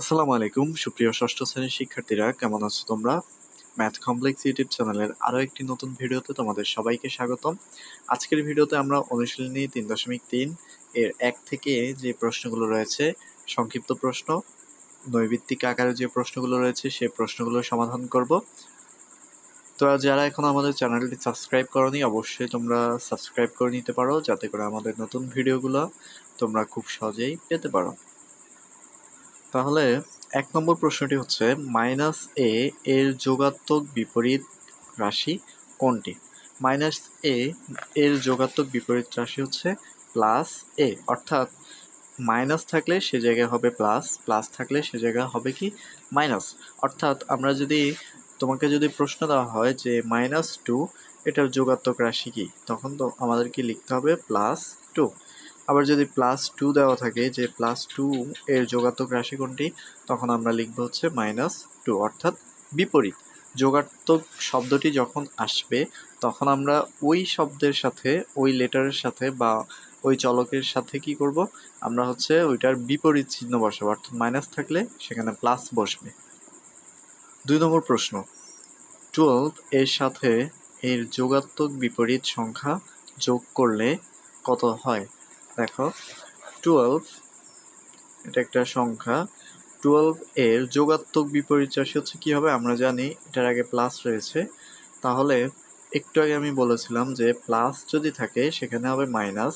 আসসালামু আলাইকুম, সুপ্রিয় ষষ্ঠ শ্রেণির শিক্ষার্থীরা, কেমন আছো তোমরা? ম্যাথ কমপ্লেক্স ইউটিউব চ্যানেলের আরও একটি নতুন ভিডিওতে তোমাদের সবাইকে স্বাগতম। আজকের ভিডিওতে আমরা অনুশীলনী তিন দশমিক তিন এর এক থেকে যে প্রশ্নগুলো রয়েছে, সংক্ষিপ্ত প্রশ্ন, নৈবিত্তিক আকারে যে প্রশ্নগুলো রয়েছে সেই প্রশ্নগুলো সমাধান করব। তো যারা এখন আমাদের চ্যানেলটি সাবস্ক্রাইব করনি, অবশ্যই তোমরা সাবস্ক্রাইব করে নিতে পারো, যাতে করে আমাদের নতুন ভিডিওগুলো তোমরা খুব সহজেই পেতে পারো। তাহলে এক নম্বর প্রশ্নটি হচ্ছে মাইনাস এ এর যোগাত্মক বিপরীত রাশি কোনটি? মাইনাস এ এর যোগাত্মক বিপরীত রাশি হচ্ছে প্লাস এ অর্থাৎ মাইনাস থাকলে সে জায়গায় হবে প্লাস প্লাস থাকলে সে জায়গায় হবে কি? মাইনাস অর্থাৎ আমরা যদি, তোমাকে যদি প্রশ্ন দেওয়া হয় যে মাইনাস টু এটার যোগাত্মক রাশি কি? তখন তো আমাদেরকে লিখতে হবে প্লাস টু আবার যদি প্লাস টু দেওয়া থাকে, যে প্লাস টু এর যোগাত্মক রাশি কোনটি? তখন আমরা লিখব হচ্ছে মাইনাস টু অর্থাৎ বিপরীত। যোগাত্মক শব্দটি যখন আসবে, তখন আমরা ওই শব্দের সাথে, ওই লেটারের সাথে বা ওই চলকের সাথে কি করব? আমরা হচ্ছে ওইটার বিপরীত চিহ্ন বসাবো, অর্থাৎ মাইনাস থাকলে সেখানে প্লাস বসবে। দুই নম্বর প্রশ্ন। টুয়েলভ এর সাথে এর যোগাত্মক বিপরীত সংখ্যা যোগ করলে কত হয়? দেখো টুয়েলভ এটা একটা সংখ্যা। টুয়েলভ এর যোগাত্মক বিপরীত রাশি হচ্ছে কি হবে? আমরা জানি এটার আগে প্লাস রয়েছে। তাহলে একটু আগে আমি বলেছিলাম যে প্লাস যদি থাকে, সেখানে হবে মাইনাস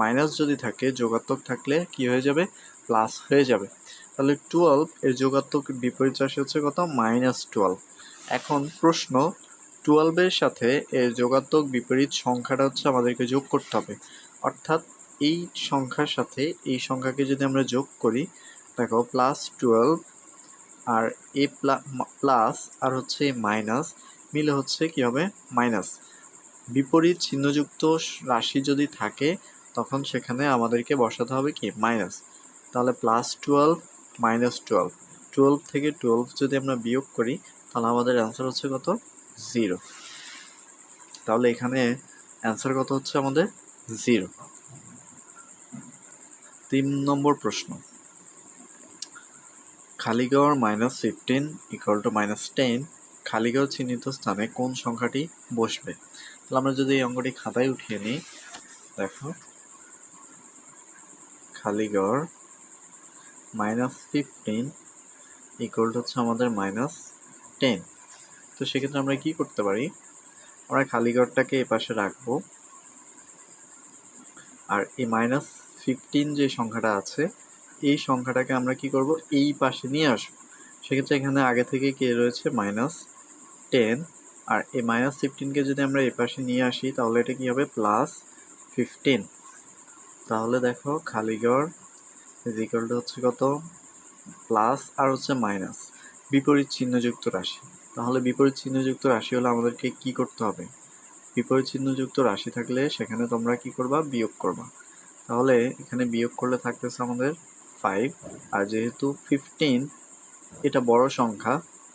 মাইনাস যদি থাকে, যোগাত্মক থাকলে কি হয়ে যাবে? প্লাস হয়ে যাবে। তাহলে টুয়েলভ এর যোগাত্মক বিপরীত রাশি হচ্ছে কত? মাইনাস টুয়েলভ এখন প্রশ্ন টুয়েলভের সাথে এর যোগাত্মক বিপরীত সংখ্যাটা হচ্ছে আমাদেরকে যোগ করতে হবে। অর্থাৎ এই সংখ্যার সাথে এই সংখ্যাকে যদি আমরা যোগ করি, দেখো প্লাস টুয়েলভ আর এ প্লাস আর হচ্ছে মাইনাস মিলে হচ্ছে কি হবে? মাইনাস বিপরীত চিহ্নযুক্ত রাশি যদি থাকে, তখন সেখানে আমাদেরকে বসাতে হবে কি? মাইনাস তাহলে plus twelve minus twelve twelve থেকে টুয়েলভ যদি আমরা বিয়োগ করি, তাহলে আমাদের অ্যান্সার হচ্ছে কত? জিরো তাহলে এখানে অ্যান্সার কত হচ্ছে আমাদের? জিরো তিন নম্বর প্রশ্ন। খালিগড় minus fifteen equal to minus ten খালিগড় চিহ্নিত স্থানে কোন সংখ্যাটি বসবে? তাহলে আমরা যদি এই অঙ্কটি খাতায় উঠিয়ে নিই, দেখো। খালিগড় মাইনাস ফিফটিন ইকুয়াল হচ্ছে আমাদের মাইনাস টেন তো সেক্ষেত্রে আমরা কি করতে পারি? আমরা খালিগড়টাকে এ পাশে রাখব। আর এই মাইনাস ফিফটিন যে সংখ্যাটা আছে, এই সংখ্যাটাকে আমরা কি করব? এই পাশে নিয়ে আসব। সেক্ষেত্রে এখানে আগে থেকে কে রয়েছে? মাইনাস টেন আর এই মাইনাস ফিফটিনকে যদি আমরা এই পাশে নিয়ে আসি, তাহলে এটা কি হবে? প্লাস ফিফটিন তাহলে দেখো খালিগড় টু হচ্ছে কত? প্লাস আর হচ্ছে মাইনাস বিপরীত চিহ্নযুক্ত রাশি। তাহলে বিপরীত চিহ্নযুক্ত রাশি হলে আমাদেরকে কি করতে হবে? বিপরীত চিহ্নযুক্ত রাশি থাকলে সেখানে তোমরা কি করবা? বিয়োগ করবা। তাহলে এখানে বিয়োগ করলে থাকতেছে আমাদের ফাইভ আর যেহেতু ফিফটিন এটা বড় সংখ্যা,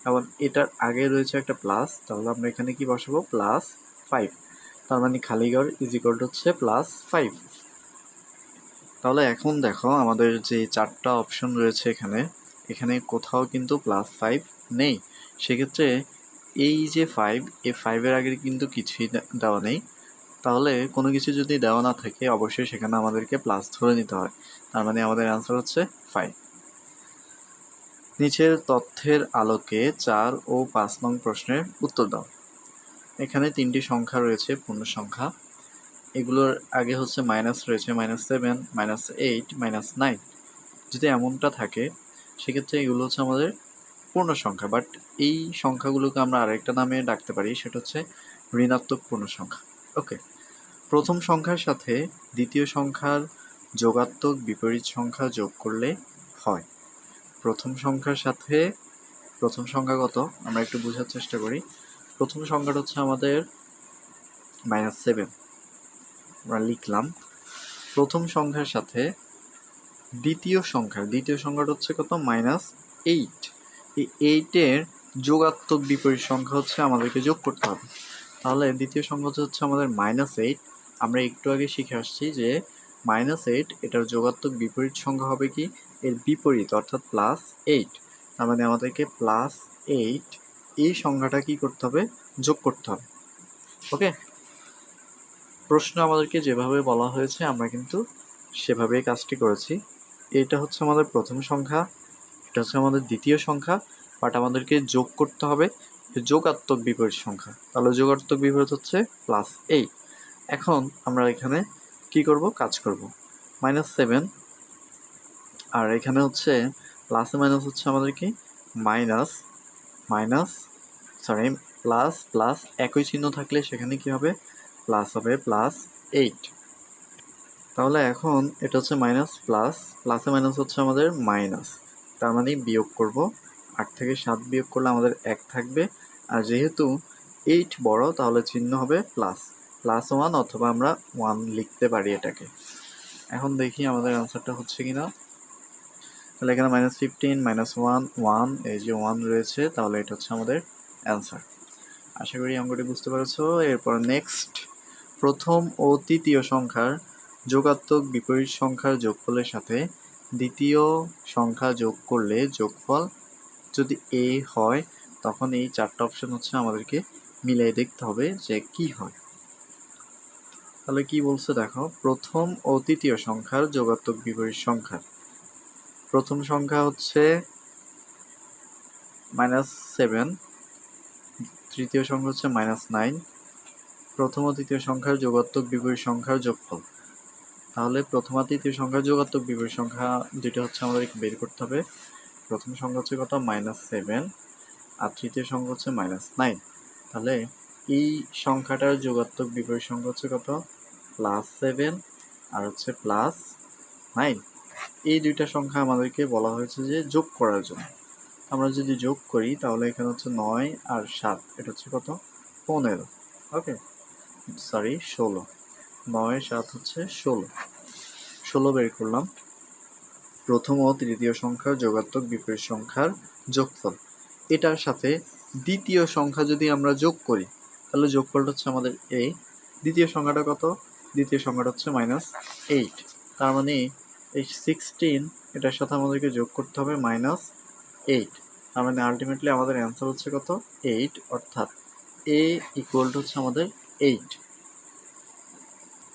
এবং এটার আগে রয়েছে একটা প্লাস তাহলে আমরা এখানে কি বসাবো? প্লাস ফাইভ তার মানে খালিগড় ইজ ইকুয়াল হচ্ছে প্লাস ফাইভ তাহলে এখন দেখো আমাদের যে চারটা অপশন রয়েছে এখানে এখানে কোথাও কিন্তু প্লাস ফাইভ নেই। সেক্ষেত্রে এই যে ফাইভ এই ফাইভের আগে কিন্তু কিছুই দেওয়া নেই। তাহলে কোনো কিছু যদি দেওয়া না থাকে, অবশ্যই সেখানে আমাদেরকে প্লাস ধরে নিতে হয়। তার মানে আমাদের অ্যান্সার হচ্ছে ফাইভ নিচের তথ্যের আলোকে চার ও পাঁচ নং প্রশ্নের উত্তর দাও। এখানে তিনটি সংখ্যা রয়েছে, পূর্ণ সংখ্যা। এগুলোর আগে হচ্ছে মাইনাস রয়েছে minus seven minus eight minus nine যদি এমনটা থাকে, সেক্ষেত্রে এগুলো হচ্ছে আমাদের পূর্ণ সংখ্যা। বাট এই সংখ্যাগুলোকে আমরা আরেকটা নামে ডাকতে পারি, সেটা হচ্ছে ঋণাত্মক পূর্ণ সংখ্যা। ওকে প্রথম সংখ্যার সাথে দ্বিতীয় সংখ্যার যোগাত্মক বিপরীত সংখ্যা যোগ করলে হয়। প্রথম সংখ্যার সাথে, প্রথম সংখ্যা কত? আমরা একটু বোঝার চেষ্টা করি। প্রথম সংখ্যাটা হচ্ছে আমাদের মাইনাস সেভেন আমরা লিখলাম। প্রথম সংখ্যার সাথে দ্বিতীয় সংখ্যা দ্বিতীয় সংখ্যাটা হচ্ছে কত? মাইনাস এইট এই এইটের যোগাত্মক বিপরীত সংখ্যা হচ্ছে আমাদেরকে যোগ করতে হবে। তাহলে দ্বিতীয় সংখ্যা হচ্ছে আমাদের মাইনাস এইট আমরা একটু আগে শিখে আসছি যে মাইনাস এইট এটার যোগাত্মক বিপরীত সংখ্যা হবে কি? এর বিপরীত, অর্থাৎ প্লাস এইট তার মানে আমাদেরকে প্লাস এইট এই সংখ্যাটা কি করতে হবে? যোগ করতে হবে। ওকে প্রশ্ন আমাদেরকে যেভাবে বলা হয়েছে, আমরা কিন্তু সেভাবেই কাজটি করেছি। এটা হচ্ছে আমাদের প্রথম সংখ্যা, এটা হচ্ছে আমাদের দ্বিতীয় সংখ্যা বাট আমাদেরকে যোগ করতে হবে। যোগাত্মক বিপরীত সংখ্যা। তাহলে যোগাত্মক বিপরীত হচ্ছে প্লাস এইট এখন আমরা এখানে কি করব? কাজ করব। মাইনাস সেভেন আর এখানে হচ্ছে প্লাসে মাইনাস হচ্ছে আমাদের কি? Minus minus sorry plus plus একই চিহ্ন থাকলে সেখানে কি হবে? প্লাস হবে প্লাস এইট তাহলে এখন এটা হচ্ছে মাইনাস প্লাস প্লাসে মাইনাস হচ্ছে আমাদের মাইনাস তার মানে বিয়োগ করব আট থেকে সাত বিয়োগ করলে আমাদের এক থাকবে। আর যেহেতু এইট বড়, তাহলে চিহ্ন হবে প্লাস প্লাস ওয়ান অথবা আমরা ওয়ান লিখতে পারি এটাকে। এখন দেখি আমাদের অ্যান্সারটা হচ্ছে কি না তাহলে এখানে minus fifteen minus one one এই যে ওয়ান রয়েছে, তাহলে এটা হচ্ছে আমাদের অ্যান্সার আশা করি অঙ্কটি বুঝতে পেরেছ। এরপর নেক্সট প্রথম ও তৃতীয় সংখ্যার যোগাত্মক বিপরীত সংখ্যার যোগফলের সাথে দ্বিতীয় সংখ্যা যোগ করলে যোগফল যদি এ হয়, তখন এই চারটা অপশন হচ্ছে আমাদেরকে মিলিয়ে দেখতে হবে যে কি হয়। তাহলে কি বলছে দেখো, প্রথম ও তৃতীয় সংখ্যার যোগাত্মক বিপরীত সংখ্যা। প্রথম সংখ্যা হচ্ছে মাইনাস সেভেন তৃতীয় সংখ্যা হচ্ছে মাইনাস নাইন প্রথম ও তৃতীয় সংখ্যার যোগাত্মক বিপরীত সংখ্যার যোগফল। তাহলে প্রথম আর তৃতীয় সংখ্যার যোগাত্মক বিপরীত সংখ্যা দুইটা হচ্ছে আমাদেরকে বের করতে হবে। প্রথম সংখ্যা হচ্ছে কত? মাইনাস সেভেন আর তৃতীয় সংখ্যা হচ্ছে মাইনাস নাইন তাহলে এই সংখ্যাটার যোগাত্মক বিপরীত সংখ্যা হচ্ছে কত? প্লাস সেভেন আর হচ্ছে প্লাস নাইন এই দুইটা সংখ্যা আমাদেরকে বলা হয়েছে যে যোগ করার জন্য। আমরা যদি যোগ করি, তাহলে এখানে হচ্ছে নয় আর সাত, এটা হচ্ছে কত? পনেরো। ওকে সরি ষোলো। নয়, সাত হচ্ছে ষোলো। ষোলো বের করলাম। প্রথম ও তৃতীয় সংখ্যার যোগাত্মক বিপরীত সংখ্যার যোগফল। এটার সাথে দ্বিতীয় সংখ্যা যদি আমরা যোগ করি, তাহলে যোগফলটা হচ্ছে আমাদের এই দ্বিতীয় সংখ্যাটা কত? দ্বিতীয় সংখ্যাটা হচ্ছে মাইনাস এইট তার মানে এই সিক্সটিন এটার সাথে আমাদেরকে যোগ করতে হবে মাইনাস এইট তার মানে আলটিমেটলি আমাদের অ্যান্সার হচ্ছে কত? এইট অর্থাৎ এ ইকুয়াল টু হচ্ছে আমাদের এইট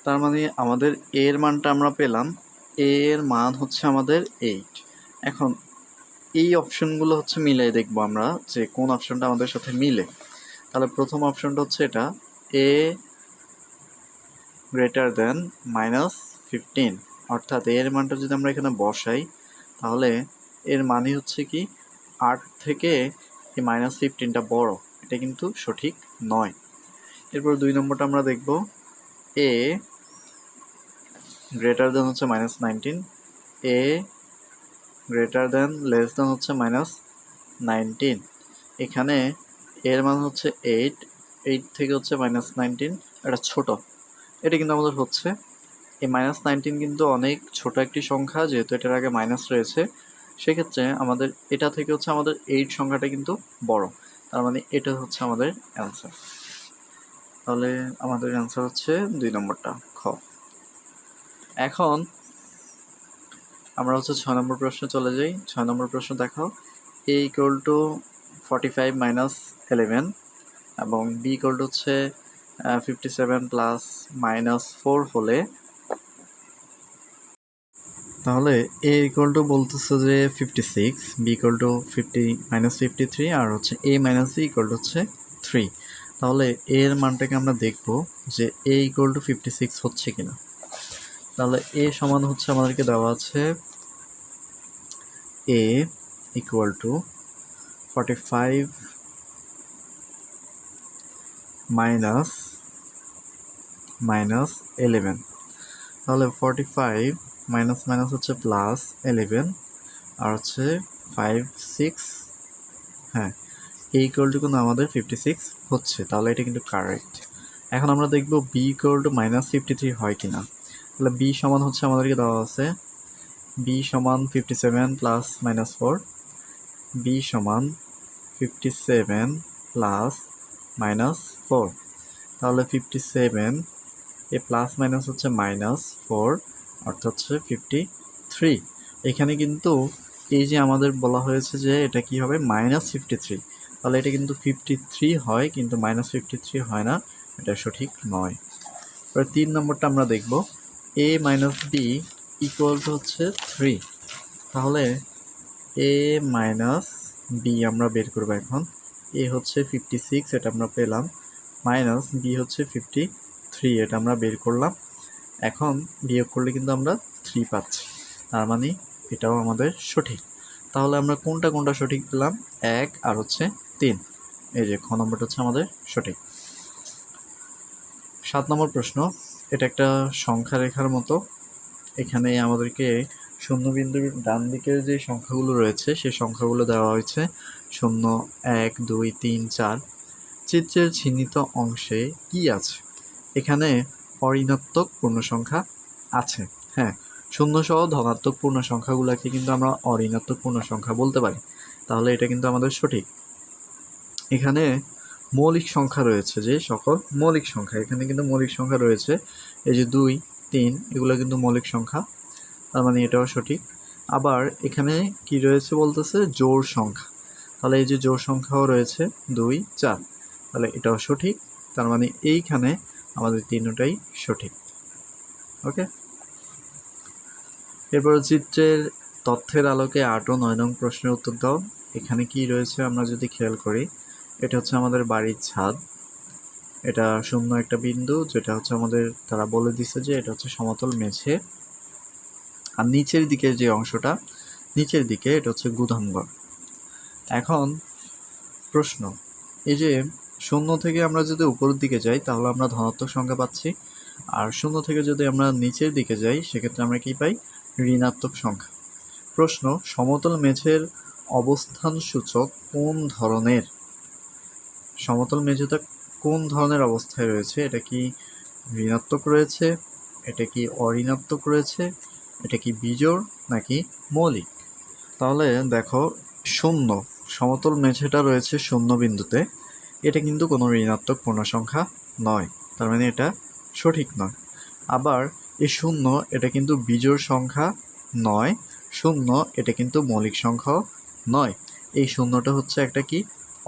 তার মানে আমাদের এর মানটা আমরা পেলাম। এ এর মান হচ্ছে আমাদের এইট এখন এই অপশনগুলো হচ্ছে মিলাই দেখব আমরা যে কোন অপশনটা আমাদের সাথে মিলে। তাহলে প্রথম অপশনটা হচ্ছে এটা, A greater than minus fifteen অর্থাৎ এর মানটা যদি আমরা এখানে বসাই, তাহলে এর মানে হচ্ছে কি, আট থেকে এই মাইনাস ফিফটিনটা বড়। এটা কিন্তু সঠিক নয়। এরপর দুই নম্বরটা আমরা দেখব, এ গ্রেটার দেন হচ্ছে minus nineteen A greater than less than হচ্ছে মাইনাস নাইনটিন এখানে এর মান হচ্ছে এইট এইট থেকে হচ্ছে মাইনাস নাইনটিন এটা ছোট। এটা কিন্তু আমাদের হচ্ছে। এই মাইনাস নাইনটিন কিন্তু অনেক ছোট একটি সংখ্যা, যেহেতু এটার আগে মাইনাস রয়েছে। সেক্ষেত্রে আমাদের, এটা থেকে হচ্ছে আমাদের এইট সংখ্যাটা কিন্তু বড়। তার মানে এটা হচ্ছে আমাদের অ্যান্সার তাহলে আমাদের অ্যান্সার হচ্ছে দুই নম্বরটা, খ। এখন আমরা হচ্ছে ছয় নম্বর প্রশ্নে চলে যাই। ছয় নম্বর প্রশ্ন দেখো A equal to forty five minus eleven এবং বি ইকুয়াল টু হচ্ছে fifty seven plus minus four হলে তাহলে এ ইকুয়াল টু বলতেছে যে fifty six B equal to fifty minus fifty three আর হচ্ছে A minus B equal to হচ্ছে three তাহলে এর মানটাকে আমরা দেখব যে A equal to fifty six হচ্ছে কিনা। তাহলে এ সমান হচ্ছে আমাদেরকে দেওয়া আছে A equal to forty five minus minus eleven তাহলে ফর্টি ফাইভ মাইনাস মাইনাস হচ্ছে প্লাস এলেভেন আর হচ্ছে ফাইভ সিক্স হ্যাঁ এই ইকুয়াল টু কিন্তু আমাদের ফিফটি সিক্স হচ্ছে। তাহলে এটা কিন্তু কারেক্ট এখন আমরা দেখব B equal to minus fifty three হয় কি না তাহলে বি সমান হচ্ছে আমাদেরকে দেওয়া আছে। বি সমান fifty seven plus minus four B সমান fifty seven plus minus four তাহলে ফিফটি সেভেন এ প্লাস মাইনাস হচ্ছে মাইনাস ফোর অর্থাৎ হচ্ছে ফিফটি থ্রি এখানে কিন্তু এই যে আমাদের বলা হয়েছে যে এটা কি হবে? মাইনাস ফিফটি থ্রি তাহলে এটা কিন্তু ফিফটি থ্রি হয়, কিন্তু মাইনাস ফিফটি থ্রি হয় না, এটা সঠিক নয়। এবার তিন নম্বরটা আমরা দেখব। এ মাইনাস বি ইকুয়াল হচ্ছে থ্রি তাহলে এ মাইনাস বি আমরা বের করব এখন। এ হচ্ছে ফিফটি সিক্স এটা আমরা পেলাম। মাইনাস বি হচ্ছে ফিফটি থ্রি এটা আমরা বের করলাম। এখন বিয়োগ করলে কিন্তু আমরা থ্রি পাচ্ছি। তার মানে এটাও আমাদের সঠিক। তাহলে আমরা কোনটা কোনটা সঠিক পেলাম? এক আর হচ্ছে তিন। এই যে খ নম্বরটা হচ্ছে আমাদের সঠিক। সাত নম্বর প্রশ্ন এটা একটা সংখ্যা রেখার মতো। এখানে আমাদেরকে শূন্যবিন্দুর ডান দিকের যে সংখ্যাগুলো রয়েছে সেই সংখ্যাগুলো দেওয়া হয়েছে। শূন্য, এক, দুই, তিন, চার। চিত্রের চিহ্নিত অংশে কি আছে? এখানে অঋণাত্মক পূর্ণ সংখ্যা আছে। হ্যাঁ শূন্য সহ ধনাত্মক পূর্ণ সংখ্যাগুলোকে কিন্তু আমরা অঋণাত্মক পূর্ণ সংখ্যা বলতে পারি। তাহলে এটা কিন্তু আমাদের সঠিক। এখানে মৌলিক সংখ্যা রয়েছে যে সকল মৌলিক সংখ্যা। এখানে কিন্তু মৌলিক সংখ্যা রয়েছে। এই যে দুই, তিন, এগুলো কিন্তু মৌলিক সংখ্যা। তার মানে এটাও সঠিক। আবার এখানে কি রয়েছে বলতেছে? জোর সংখ্যা। তাহলে এই যে জোর সংখ্যাও রয়েছে দুই, চার। তাহলে এটাও সঠিক। তার মানে এইখানে আমাদের তিনটাই সঠিক। ওকে? এরপর চিত্রের তথ্যের আলোকে আট ও নয় নং প্রশ্নের উত্তর দাও। এখানে কি রয়েছে আমরা যদি খেয়াল করি? এটা হচ্ছে আমাদের বাড়ির ছাদ। এটা শূন্য একটা বিন্দু, যেটা হচ্ছে আমাদের, তারা বলে দিছে যে এটা হচ্ছে সমতল মেঝে। আর নিচের দিকের যে অংশটা, নিচের দিকে এটা হচ্ছে গুদামঘর। এখন প্রশ্ন, এই যে শূন্য থেকে আমরা যদি উপরের দিকে যাই, তাহলে আমরা ধনাত্মক সংখ্যা পাচ্ছি। আর শূন্য থেকে যদি আমরা নিচের দিকে যাই, সেক্ষেত্রে আমরা কি পাই? ঋণাত্মক সংখ্যা। প্রশ্ন, সমতল মেঝের অবস্থান সূচক কোন ধরনের? সমতল মেঝেটা কোন ধরনের অবস্থায় রয়েছে? এটা কি ঋণাত্মক রয়েছে? এটা কি অঋণাত্মক রয়েছে? এটা কি বিজোড় নাকি মৌলিক? তাহলে দেখো, শূন্য, সমতল মেঝেটা রয়েছে শূন্য বিন্দুতে। এটা কিন্তু কোনো ঋণাত্মক পূর্ণ সংখ্যা নয়, তার মানে এটা সঠিক নয়। আবার এই শূন্য, এটা কিন্তু বিজোড় সংখ্যা নয়, শূন্য, এটা কিন্তু মৌলিক সংখ্যাও নয়। এই শূন্যটা হচ্ছে একটা কি?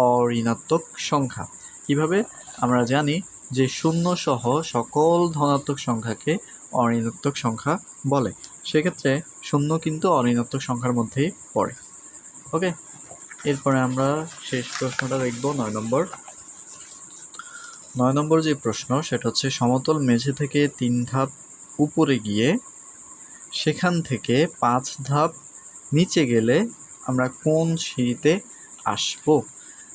অঋণাত্মক সংখ্যা। কীভাবে? আমরা জানি যে শূন্য সহ সকল ধনাত্মক সংখ্যাকে অঋণাত্মক সংখ্যা বলে। সেক্ষেত্রে শূন্য কিন্তু অঋণাত্মক সংখ্যার মধ্যেই পড়ে। ওকে? এরপরে আমরা শেষ প্রশ্নটা দেখব নয় নম্বর। নয় নম্বর যে প্রশ্ন, সেটা হচ্ছে সমতল মেঝে থেকে তিন ধাপ উপরে গিয়ে সেখান থেকে পাঁচ ধাপ নিচে গেলে আমরা কোন সিঁড়িতে আসব?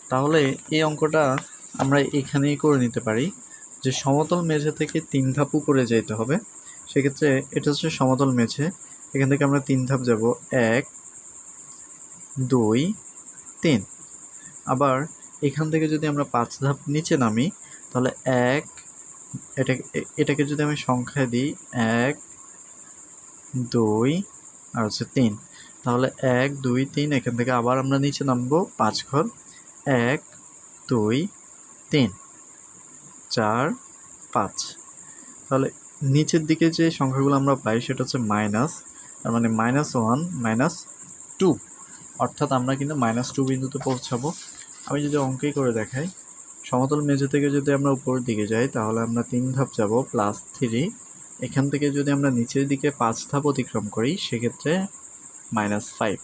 তাহলে এই অঙ্কটা আমরা এখানেই করে নিতে পারি যে সমতল মেঝে থেকে তিন ধাপ উপরে যেতে হবে। সেক্ষেত্রে এটা হচ্ছে সমতল মেঝে। এখান থেকে আমরা তিন ধাপ যাব। এক, দুই, তিন। আবার এখান থেকে যদি আমরা পাঁচ ধাপ নিচে নামি, তাহলে এক, এটা, এটাকে যদি আমি সংখ্যায় দিই, এক, দুই, আর হচ্ছে তিন। তাহলে এক, দুই, তিন, এখান থেকে আবার আমরা নিচে নামবো পাঁচ ঘর। এক, দুই, তিন, চার, পাঁচ। তাহলে নিচের দিকে যে সংখ্যাগুলো আমরা পাই সেটা হচ্ছে মাইনাস, তার মানে মাইনাস ওয়ান, মাইনাস টু। অর্থাৎ আমরা কিন্তু মাইনাস টু বিন্দুতে পৌঁছাবো। আমি যদি অঙ্কেই করে দেখাই, সমতল মেঝে থেকে যদি আমরা উপরের দিকে যাই, তাহলে আমরা তিন ধাপ যাব প্লাস থ্রি এখান থেকে যদি আমরা নিচের দিকে পাঁচ ধাপ অতিক্রম করি, সেক্ষেত্রে মাইনাস ফাইভ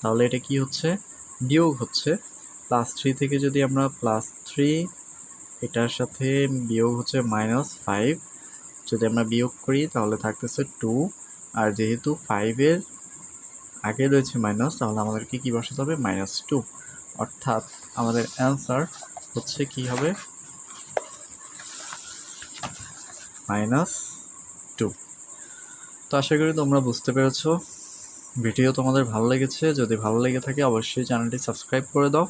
তাহলে এটা কি হচ্ছে? বিয়োগ হচ্ছে প্লাস থ্রি থেকে যদি আমরা প্লাস থ্রি এটার সাথে বিয়োগ হচ্ছে মাইনাস ফাইভ যদি আমরা বিয়োগ করি তাহলে থাকতেছে টু আর যেহেতু ফাইভের আগে রয়েছে মাইনাস তাহলে আমাদেরকে কী বসাতে হবে? মাইনাস টু অর্থাৎ আমাদের অ্যান্সার হচ্ছে কি হবে? মাইনাস টু তো আশা করি তোমরা বুঝতে পেরেছ। ভিডিও তোমাদের ভালো লেগেছে, যদি ভালো লেগে থাকে অবশ্যই চ্যানেলটি সাবস্ক্রাইব করে দাও।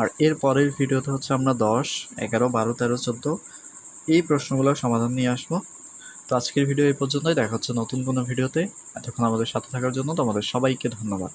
আর এর পরের ভিডিওতে হচ্ছে আমরা দশ, এগারো, বারো, তেরো, চোদ্দ এই প্রশ্নগুলোর সমাধান নিয়ে আসব। তো আজকের ভিডিও এই পর্যন্তই। দেখা হচ্ছে নতুন কোনো ভিডিওতে। এতক্ষণ আমাদের সাথে থাকার জন্য তোমাদের সবাইকে ধন্যবাদ।